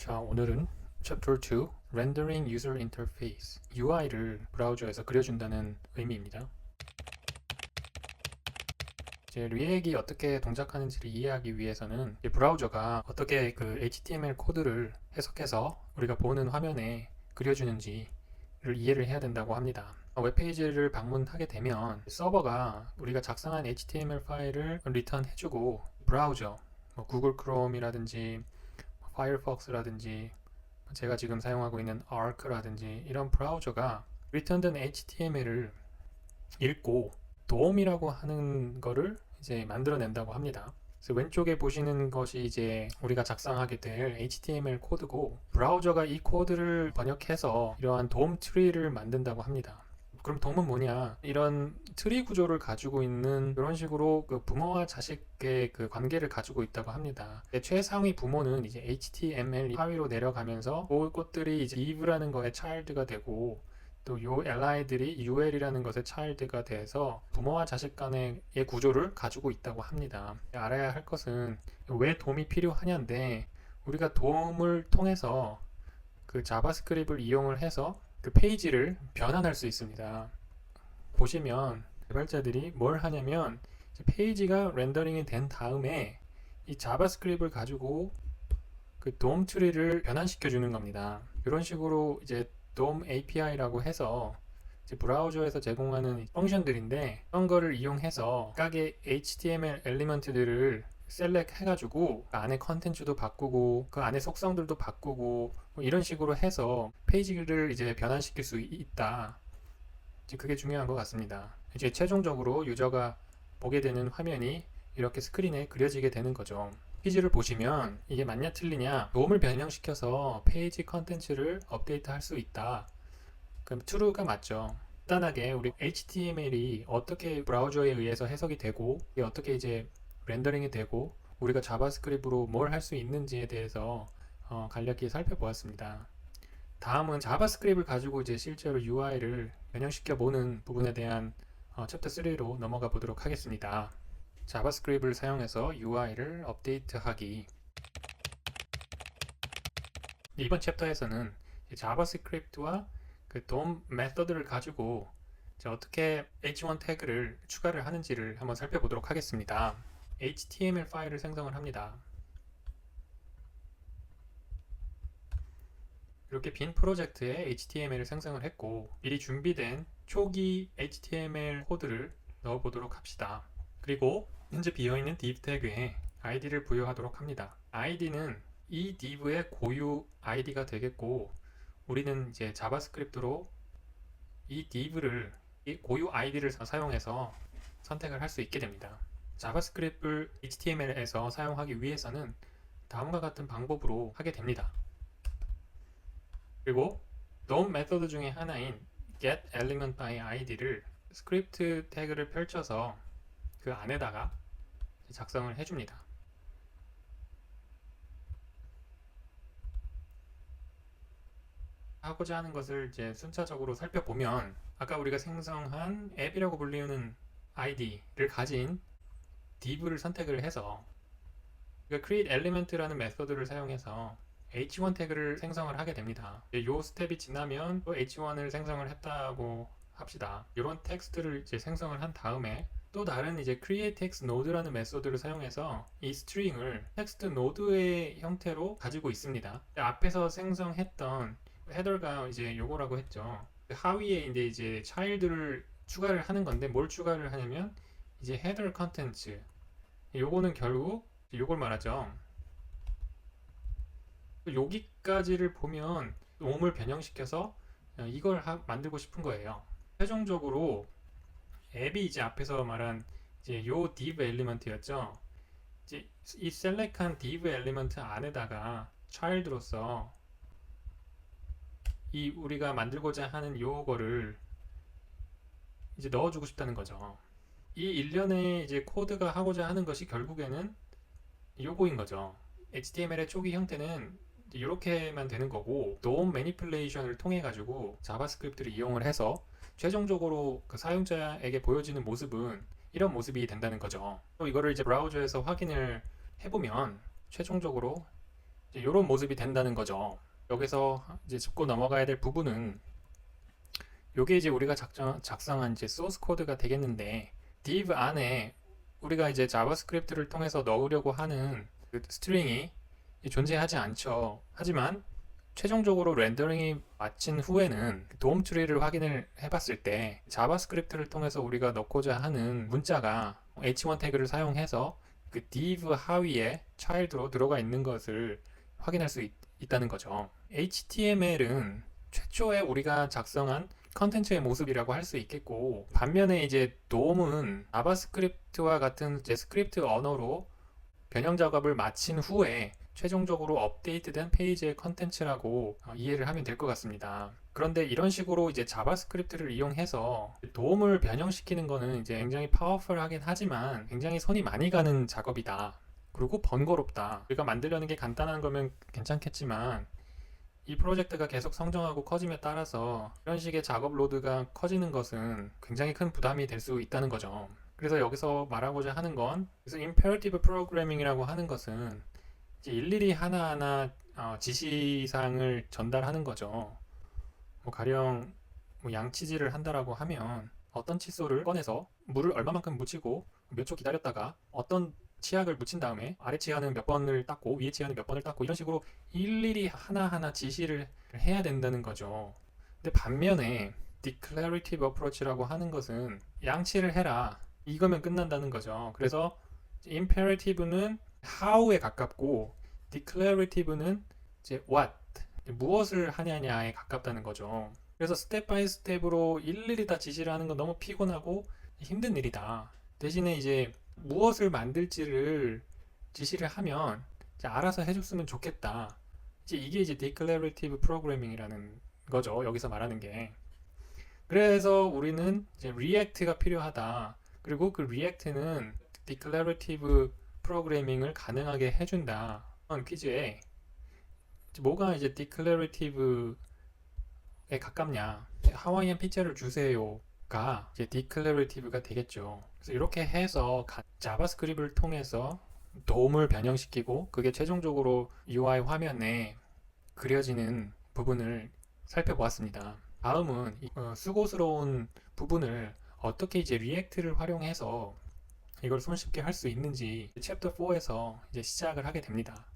자, 오늘은 Chapter 2 Rendering User Interface UI를 브라우저에서 그려준다는 의미입니다. 이제 리액이 어떻게 동작하는지를 이해하기 위해서는 이 브라우저가 어떻게 그 HTML 코드를 해석해서 우리가 보는 화면에 그려주는지를 이해를 해야 된다고 합니다. 웹페이지를 방문하게 되면 서버가 우리가 작성한 HTML 파일을 리턴해주고 브라우저, 뭐 구글 크롬이라든지 파이어폭스라든지 제가 지금 사용하고 있는 Arc라든지 이런 브라우저가 리턴된 HTML을 읽고 도움이라고 하는 거를 이제 만들어낸다고 합니다. 그래서 왼쪽에 보시는 것이 이제 우리가 작성하게 될 HTML 코드고 브라우저가 이 코드를 번역해서 이러한 도움 트리를 만든다고 합니다. 그럼 도움은 뭐냐? 이런 트리 구조를 가지고 있는 이런 식으로 그 부모와 자식의 그 관계를 가지고 있다고 합니다. 최상위 부모는 이제 HTML 하위로 내려가면서 그 것들이 이제 div라는 거의 child가 되고 또요 li들이 ul이라는 것의 child가 돼서 부모와 자식 간의 구조를 가지고 있다고 합니다. 알아야 할 것은 왜 도움이 필요하냐인데 우리가 도움을 통해서 그 자바스크립트를 이용을 해서 그 페이지를 변환할 수 있습니다. 보시면 개발자들이 뭘 하냐면 페이지가 렌더링이 된 다음에 이 자바스크립트를 가지고 그 DOM 트리를 변환시켜 주는 겁니다. 이런 식으로 이제 DOM API라고 해서 브라우저에서 제공하는 펑션들인데 그런 거를 이용해서 각의 HTML 엘리먼트들을 셀렉 해가지고 그 안에 컨텐츠도 바꾸고 그 안에 속성들도 바꾸고 뭐 이런 식으로 해서 페이지를 이제 변환시킬 수 있다. 이제 그게 중요한 것 같습니다. 이제 최종적으로 유저가 보게 되는 화면이 이렇게 스크린에 그려지게 되는 거죠. 페이지를 보시면 이게 맞냐 틀리냐 도움을 변형시켜서 페이지 컨텐츠를 업데이트 할 수 있다. 그럼 true가 맞죠. 간단하게 우리 HTML이 어떻게 브라우저에 의해서 해석이 되고 어떻게 이제 렌더링이 되고 우리가 자바스크립트로 뭘 할 수 있는지에 대해서 어, 간략히 살펴보았습니다. 다음은 자바스크립트를 가지고 이제 실제로 UI를 변형시켜 보는 부분에 대한 어, 챕터 3로 넘어가 보도록 하겠습니다. 자바스크립트를 사용해서 UI를 업데이트하기 이번 챕터에서는 자바스크립트와 그 DOM 메서드를 가지고 어떻게 h1 태그를 추가를 하는지를 한번 살펴보도록 하겠습니다. HTML 파일을 생성을 합니다. 이렇게 빈 프로젝트에 HTML을 생성을 했고 미리 준비된 초기 HTML 코드를 넣어 보도록 합시다. 그리고 현재 비어있는 div 태그에 id를 부여하도록 합니다. id는 이 div의 고유 id가 되겠고 우리는 이제 자바스크립트로 이 div를 이 고유 id를 사용해서 선택을 할 수 있게 됩니다. 자바스크립트를 HTML에서 사용하기 위해서는 다음과 같은 방법으로 하게 됩니다. 그리고 DOM 메서드 중에 하나인 getElement by id를 스크립트 태그를 펼쳐서 그 안에다가 작성을 해줍니다. 하고자 하는 것을 이제 순차적으로 살펴보면 아까 우리가 생성한 앱이라고 불리우는 id를 가진 div를 선택을 해서 그러니까 create element라는 메서드를 사용해서 h1 태그를 생성을 하게 됩니다. 이 스텝이 지나면 또 h1을 생성을 했다고 합시다. 이런 텍스트를 이제 생성을 한 다음에 또 다른 이제 create text node라는 메소드를 사용해서 이 스트링을 텍스트 노드의 형태로 가지고 있습니다. 앞에서 생성했던 헤더가 이제 요거라고 했죠. 하위에 이제 이제 child를 추가를 하는 건데 뭘 추가를 하냐면 이제 헤더 컨텐츠 요거는 결국 요걸 말하죠. 여기까지를 보면 옴을 변형시켜서 이걸 하, 만들고 싶은 거예요. 최종적으로 앱이 이제 앞에서 말한 이제 요 div 엘리먼트였죠. 이제 이 셀렉한 div 엘리먼트 안에다가 child로서 이 우리가 만들고자 하는 요거를 이제 넣어주고 싶다는 거죠. 이 일련의 이제 코드가 하고자 하는 것이 결국에는 요거인 거죠. HTML의 초기 형태는 이렇게만 되는 거고 DOM 매니플레이션을 통해 가지고 자바스크립트를 이용을 해서 최종적으로 그 사용자에게 보여지는 모습은 이런 모습이 된다는 거죠. 또 이거를 이제 브라우저에서 확인을 해보면 최종적으로 이런 모습이 된다는 거죠. 여기서 이제 짚고 넘어가야 될 부분은 요게 이제 우리가 작성, 작성한 이제 소스 코드가 되겠는데 div 안에 우리가 이제 자바스크립트를 통해서 넣으려고 하는 그 스트링이 존재하지 않죠. 하지만 최종적으로 렌더링이 마친 후에는 도움 트리를 확인을 해봤을 때 자바스크립트를 통해서 우리가 넣고자 하는 문자가 h1 태그를 사용해서 그 div 하위에 child로 들어가 있는 것을 확인할 수 있, 있다는 거죠. HTML은 최초에 우리가 작성한 컨텐츠의 모습이라고 할 수 있겠고 반면에 이제 DOM은 자바스크립트와 같은 이제 스크립트 언어로 변형 작업을 마친 후에 최종적으로 업데이트된 페이지의 컨텐츠라고 어, 이해를 하면 될 것 같습니다. 그런데 이런 식으로 이제 자바스크립트를 이용해서 도움을 변형시키는 거는 이제 굉장히 파워풀하긴 하지만 굉장히 손이 많이 가는 작업이다. 그리고 번거롭다. 우리가 만들려는 게 간단한 거면 괜찮겠지만 이 프로젝트가 계속 성장하고 커짐에 따라서 이런 식의 작업 로드가 커지는 것은 굉장히 큰 부담이 될 수 있다는 거죠. 그래서 여기서 말하고자 하는 건 그래서 imperative programming이라고 하는 것은 일일이 하나하나 어, 지시사항을 전달하는 거죠. 뭐 가령 뭐 양치질을 한다라고 하면 어떤 칫솔을 꺼내서 물을 얼마만큼 묻히고 몇 초 기다렸다가 어떤 치약을 묻힌 다음에 아래 치약은 몇 번을 닦고 위에 치약은 몇 번을 닦고 이런 식으로 일일이 하나하나 지시를 해야 된다는 거죠. 근데 반면에 declarative approach라고 하는 것은 양치를 해라 이거면 끝난다는 거죠. 그래서 imperative는 how에 가깝고 declarative는 이제 what 무엇을 하냐냐에 가깝다는 거죠. 그래서 스텝 바이 스텝으로 일일이 다 지시를 하는 건 너무 피곤하고 힘든 일이다. 대신에 이제 무엇을 만들지를 지시를 하면 알아서 해줬으면 좋겠다. 이제 이게 이제 declarative programming이라는 거죠. 여기서 말하는 게. 그래서 우리는 이제 React가 필요하다. 그리고 그 React는 declarative 프로그래밍을 가능하게 해준다. 퀴즈에 뭐가 이제 declarative에 가깝냐? 하와이안 피자를 주세요 가 이제 declarative가 되겠죠. 그래서 이렇게 해서 가- 자바스크립트를 통해서 도움을 변형시키고 그게 최종적으로 UI 화면에 그려지는 부분을 살펴보았습니다. 다음은 이, 어, 수고스러운 부분을 어떻게 이제 리액트를 활용해서 이걸 손쉽게 할 수 있는지 챕터 4에서 이제 시작을 하게 됩니다.